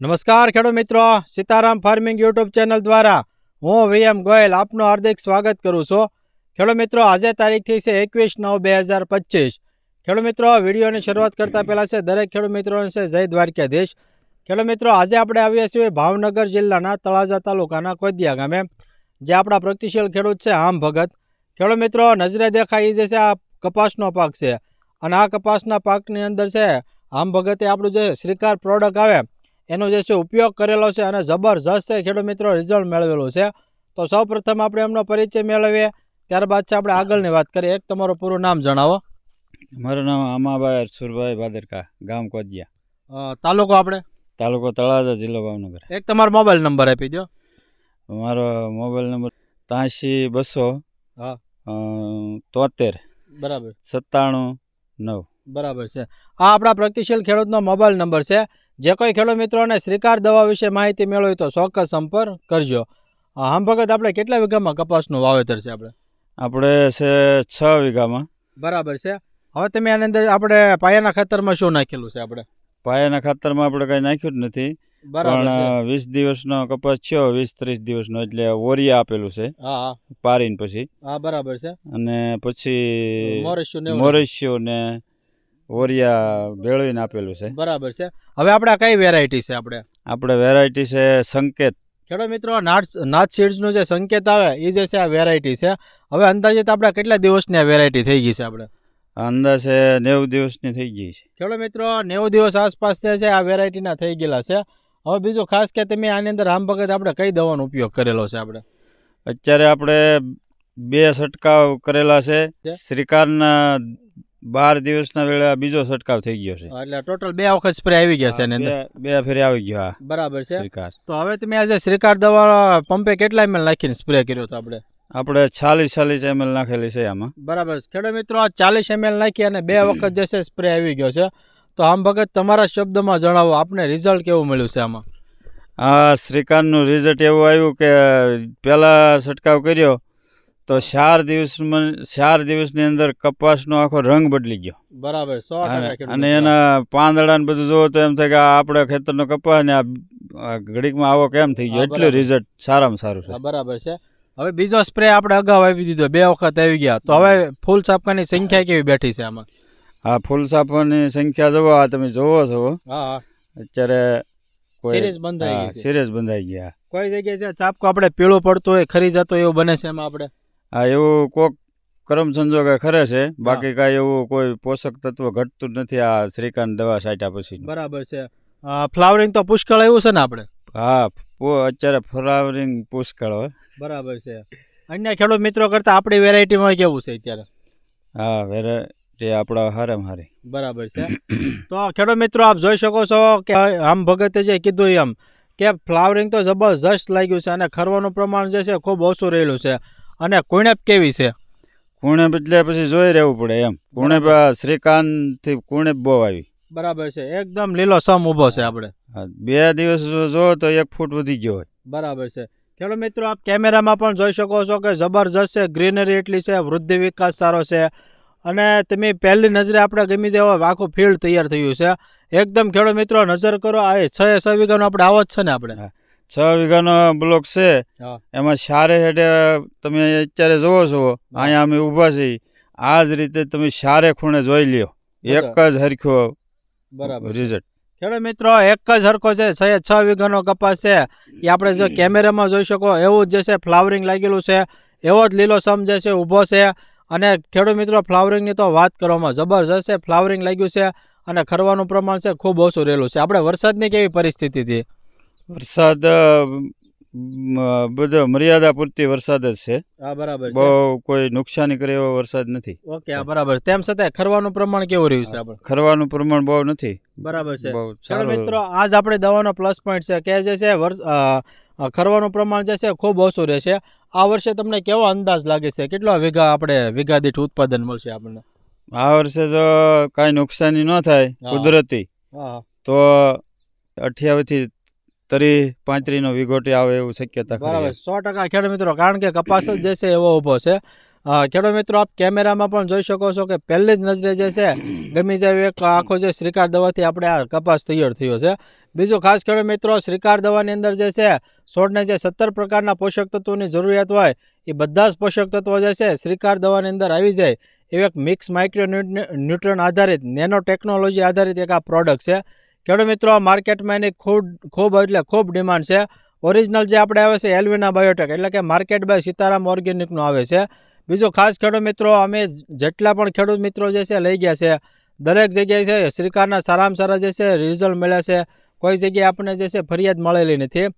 નમસ્કાર ખેડૂત મિત્રો. સીતારામ ફાર્મિંગ યુટ્યુબ ચેનલ દ્વારા હું વીએમ ગોયલ આપનું હાર્દિક સ્વાગત કરું છું. ખેડૂત મિત્રો, આજે તારીખથી છે એકવીસ નવ બે હજાર પચીસ. ખેડૂત મિત્રો, વિડીયોની શરૂઆત કરતા પહેલાં છે, દરેક ખેડૂત મિત્રોને છે, જય દ્વારકાધીશ. ખેડૂત મિત્રો, આજે આપણે આવીએ છીએ ભાવનગર જિલ્લાના તળાજા તાલુકાના કોદિયા ગામે, જે આપણા પ્રગતિશીલ ખેડૂત છે, આમ ભગત. ખેડૂત મિત્રો, નજરે દેખાય જે છે, આ કપાસનો પાક છે. અને આ કપાસના પાકની અંદર છે, આમ ભગતે આપણું જે શ્રીકાર પ્રોડક્ટ આવે એનો જે છે ઉપયોગ કરેલો છે અને જબરજસ્ત છે ખેડૂત મિત્રો રિઝલ્ટ મેળવેલું છે. તો સૌ પ્રથમ આપણે એમનો પરિચય મેળવીએ. ત્યારબાદ છે આપણે આગળની વાત કરીએ. એક તમારું પૂરું નામ જણાવો. મારું નામ આમાભાઈ અરસુરભાઈ ભાદરકા ગામ કોદિયા તાલુકો આપણે? તાલુકો તળાજા જિલ્લો ભાવનગર. એક તમારો મોબાઈલ નંબર આપી દો મારો મોબાઈલ નંબર ત્યાંશી બસો હા. તોતેર બરાબર. સત્તાણું નવ. બરાબર છે. આ આપણા પ્રગતિશીલ ખેડૂતનો મોબાઈલ નંબર છે. જે કોઈ ખેડૂત મિત્રોને શ્રીકાર દવા વિશે માહિતી મેળવી તો ચોક્કસ સંપર્ક કરજો. આમ ભગત આપણે કેટલા વીઘામાં કપાસનું વાવેતર છે આપણે? આપણે છે છ વીઘામાં. બરાબર છે. હવે તમે આની અંદર આપણે પાયાના ખાતરમાં શું નાખેલું છે આપણે? પાયાના ખાતરમાં આપણે કંઈ નાખ્યું જ નથી. બરાબર પણ વીસ દિવસનો કપાસ છો વીસ ત્રીસ દિવસનો એટલે ઓરિયા આપેલું છે. પારીને પછી. હા બરાબર છે. અને પછી મોરેશિયો ને ઓરિયા ભેળવીને આપેલું છે. બરાબર છે. હવે આપણે આ કઈ વેરાયટી છે આપણે આપણે વેરાયટી છે સંકેત. ખેડો મિત્રો નાટ નાથ સીડ્સનું જે સંકેત આવે એ જે છે આ વેરાયટી છે. હવે અંદાજિત આપણે કેટલા દિવસની આ વેરાયટી થઈ ગઈ છે આપણે અંદાજે નેવું દિવસની થઈ ગઈ છે. ખેડો મિત્રો નેવું દિવસ આસપાસ જે છે આ વેરાયટીના થઈ ગયેલા છે. હવે બીજું ખાસ કે તમે આની અંદર આમ વખત આપણે કઈ દવાનો ઉપયોગ કરેલો છે આપણે અત્યારે આપણે બે છંટકાવ કરેલા છે. છે? શ્રીકારના બાર દિવસના વેળા બીજો છંટકાવ થઈ ગયો છે. એટલે ટોટલ બે વખત સ્પ્રે આવી ગયા છે એની અંદર. બે ફેરી આવી ગયો બરાબર છે. શ્રીકાર તો હવે તમે આજે શ્રીકાર દવા પંપે કેટલા એમએલ નાખીને સ્પ્રે કર્યો હતો આપણે? આપણે ચાલીસ ચાલીસ એમએલ નાખેલી છે આમાં. બરાબર. ખેડૂત મિત્રો ચાલીસ એમએલ નાખી અને બે વખત જે છે સ્પ્રે આવી ગયો છે. તો આમ ભગત તમારા શબ્દમાં જણાવો આપને રિઝલ્ટ કેવું મળ્યું છે આમાં? આ શ્રીકાંતનું રિઝલ્ટ એવું આવ્યું કે પહેલાં છંટકાવ કર્યો તો ચાર દિવસમાં ચાર દિવસની અંદર કપાસનો આખો રંગ બદલી ગયો. બરાબર સો અને. એના પાંદડા ને બધું જોવો તો એમ થાય કે આપણે ખેતરનો કપાસ ને આ ઘડીકમાં આવો કેમ થઈ ગયો. એટલે રિઝલ્ટ સારામાં સારું છે. બરાબર છે. હવે બીજો સ્પ્રે આપણે અગાઉ આવી દીધો બે વખત આવી ગયા. તો હવે ફૂલ સાપકાની સંખ્યા કેવી બેઠી છે આમાં? હા ફૂલ સાપવાની સંખ્યા જોવો આ તમે જોવો છો. હા અત્યારે સિરીઝ બંધ ગઈ સિરિયસ બંધાઈ ગયા. કોઈ જગ્યાએ ચાપકો આપણે પીળો પડતો હોય ખરી જતો એવું બને છે એમાં આપણે? આ એવું કોક કરમ સંજોગે ખરે છે. બાકી કાંઈ એવું કોઈ પોષક તત્વ ઘટતું નથી આ શ્રીકાંત દવા છાંટ્યા પછી બરાબર છે. ફ્લાવરિંગ તો પુષ્કળ એવું છે ને આપણે? હા અત્યારે ફ્લાવરિંગ પુષ્કળ હોય. બરાબર છે. અન્ય ખેડૂત મિત્રો કરતાં આપણી વેરાયટીમાં કેવું છે અત્યારે? હા વેરાયટી આપણા હારેમાં હારી. બરાબર છે. તો ખેડૂત મિત્રો આપ જોઈ શકો છો કે આમ ભગતે જે કીધું એમ કે ફ્લાવરિંગ તો જબરજસ્ત લાગ્યું છે અને ખરવાનું પ્રમાણ જે છે ખૂબ ઓછું રહેલું છે. અને કુણેપ કેવી છે? કુણેપ એટલે પછી જોઈ રહેવું પડે એમ. કુણેપ શ્રીકાંત કુણેપ બહુ આવી. બરાબર છે. એકદમ લીલો સમ ઊભો છે આપણે. બે દિવસ જો- તો એક ફૂટ વધી ગયો હોય. બરાબર છે. ખેડો મિત્રો આપ કેમેરામાં પણ જોઈ શકો છો કે જબરજસ્ત છે ગ્રીનરી એટલી છે વૃદ્ધિ વિકાસ સારો છે. અને તમે પહેલી નજરે આપણે ગમી તેવો આખું ફિલ્ડ તૈયાર થયું છે. એકદમ ખેડો મિત્રો નજર કરો આ છ છ વીઘાનો આપણે આવો જ છે ને આપણે? છ વીઘાનો બ્લોક છે. એમાં સારે હેઠે તમે અત્યારે જોવો છો અહીંયા અમે ઊભા છીએ. આ જ રીતે તમે સારે ખૂણે જોઈ લ્યો. એક જ હરખ્યો બરાબર. રિઝલ્ટ ખેડૂત મિત્રો એક જ હરખો છે. છ છ વીઘાનો કપાસ છે. એ આપણે જો કેમેરામાં જોઈ શકો એવું જ જે છે ફ્લાવરિંગ લાગેલું છે. એવો જ લીલો સમ જે છે ઊભો છે. અને ખેડૂત મિત્રો ફ્લાવરિંગની તો વાત કરવામાં જબરજસ્ત છે. ફ્લાવરિંગ લાગ્યું છે અને ખરવાનું પ્રમાણ છે ખૂબ ઓછું રહેલું છે. આપણે વરસાદની કેવી પરિસ્થિતિ હતી? વરસાદ બધો મર્યાદા પૂરતી વરસાદ જ છે. હા બરાબર બહુ કોઈ નુકસાની કરે એવો વરસાદ નથી. ઓકે આ બરાબર. તેમ છતાં ખરવાનું પ્રમાણ કેવું રહ્યું છે આપણે? ખરવાનું પ્રમાણ બહુ નથી. બરાબર છે. ખેડૂત મિત્રો આજ આપણે દવાનો પ્લસ પોઈન્ટ છે કે જે છે ખરવાનું પ્રમાણ જે છે ખૂબ ઓછું રહેશે. આ વર્ષે તમને કેવો અંદાજ લાગે છે? કેટલા વીઘા આપણે વીઘા દીઠ ઉત્પાદન મળશે આપણને? આ વર્ષે જો કાંઈ નુકસાની ન થાય કુદરતી તો અઠ્યાવીસથી ત્રીસ પાંત્રીસ નો વિગોટી આવે એવું શક્યતા બરાબર. સો ટકા ખેડૂત મિત્રો કારણ કે કપાસ જ જે છે એવો ઊભો છે. ખેડૂત મિત્રો આપ કેમેરામાં પણ જોઈ શકો છો કે પહેલી જ નજરે જે છે ગમી જાય એક આખો જે શ્રીકાર દવાથી આપણે આ કપાસ તૈયાર થયો છે. બીજું ખાસ ખેડૂત મિત્રો શ્રીકાર દવાની અંદર જે છે છોડને જે સત્તર પ્રકારના પોષક તત્વોની જરૂરિયાત હોય એ બધા જ પોષક તત્વો જે છે શ્રીકાર દવાની અંદર આવી જાય. એવી એક મિક્સ માઇક્રો ન્યુટ્રન આધારિત નેનો ટેકનોલોજી આધારિત એક આ પ્રોડક્ટ છે. ખેડૂત મિત્રો માર્કેટમાં એની ખૂબ ખૂબ એટલે ખૂબ ડિમાન્ડ છે. ઓરિજિનલ જે આપણે આવે છે એલવીના બાયોટેક એટલે કે માર્કેટ બાય સીતારામ ઓર્ગેનિકનું આવે છે. બીજું ખાસ ખેડૂત મિત્રો, અમે જેટલા પણ ખેડૂત મિત્રો જે છે, લઈ ગયા છે. દરેક જગ્યાએ છે, શ્રીકારના સારામાં સારા જે છે રિઝલ્ટ મળ્યા છે. કોઈ જગ્યાએ આપણને જે છે, ફરિયાદ મળેલી નથી.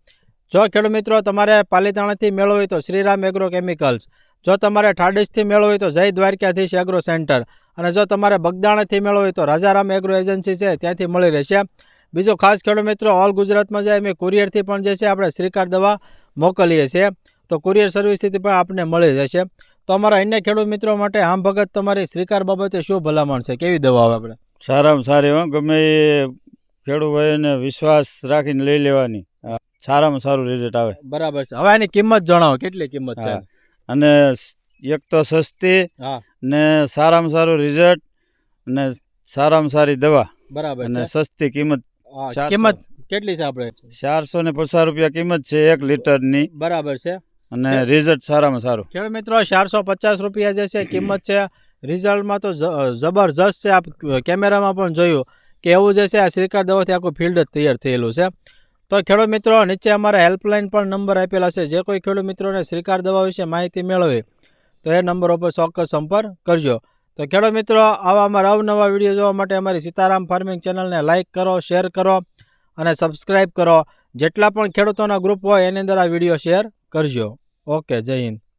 જો ખેડૂત મિત્રો તમારે પાલીતાણાથી મેળવો હોય તો શ્રીરામ એગ્રો કેમિકલ્સ જો તમારે ઠાડીસથી મેળવો હોય તો જય દ્વારકાધીશ એગ્રો સેન્ટર અને જો તમારે બગદાણાથી મેળવો હોય તો રાજારામ એગ્રો એજન્સી છે, ત્યાંથી મળી રહેશે. બીજો ખાસ ખેડૂત મિત્રો ઓલ ગુજરાતમાં જાય, અમે કુરિયરથી પણ જે છે, આપણે શ્રીકાર દવા મોકલીએ છીએ. તો કુરિયર સર્વિસથી પણ આપણને મળી જશે તો અમારા અન્ય ખેડૂત મિત્રો માટે આમ ભગત તમારી શ્રીકાર બાબતે શું ભલામણ છે? કેવી દવા આપણે? સારામાં સારી હો, ગમે ખેડૂત ભાઈને વિશ્વાસ રાખીને લઈ લેવાની. સારામાં સારું રિઝલ્ટ આવે. બરાબર છે. હવે એની કિંમત જણાવો કેટલી કિંમત છે અને એક તો સસ્તી ને સારામાં સારું રિઝલ્ટ ને સારામાં સારી દવા. બરાબર અને સસ્તી કિંમત કિંમત કેટલી છે આપણે? ચારસો ને પચાસ રૂપિયા કિંમત છે એક લીટરની. બરાબર છે. અને રિઝલ્ટ સારામાં સારું. ખેડૂત મિત્રો ચારસો પચાસ રૂપિયા જે છે કિંમત છે. રિઝલ્ટમાં તો જબરજસ્ત છે. આપ કેમેરામાં પણ જોયું કે એવું જે છે આ શ્રીકાર દવાથી આખું ફિલ્ડ જ તૈયાર થયેલું છે. તો ખેડૂત મિત્રો, નીચે અમારા હેલ્પલાઇન પણ નંબર આપેલા છે. જે કોઈ ખેડૂત મિત્રોને શ્રીકાર દવા વિશે માહિતી મેળવે, તો એ નંબર ઉપર ચોક્કસ સંપર્ક કરજો. તો ખેડૂત મિત્રો, આવા અમારા અવનવા વીડિયો જોવા માટે અમારી સીતારામ ફાર્મિંગ ચેનલને લાઇક કરો શેર કરો અને સબસ્ક્રાઇબ કરો. જેટલા પણ ખેડૂતોના ગ્રુપ હોય, એની અંદર આ વીડિયો શેર કરજો. ઓકે, જય હિન્દ.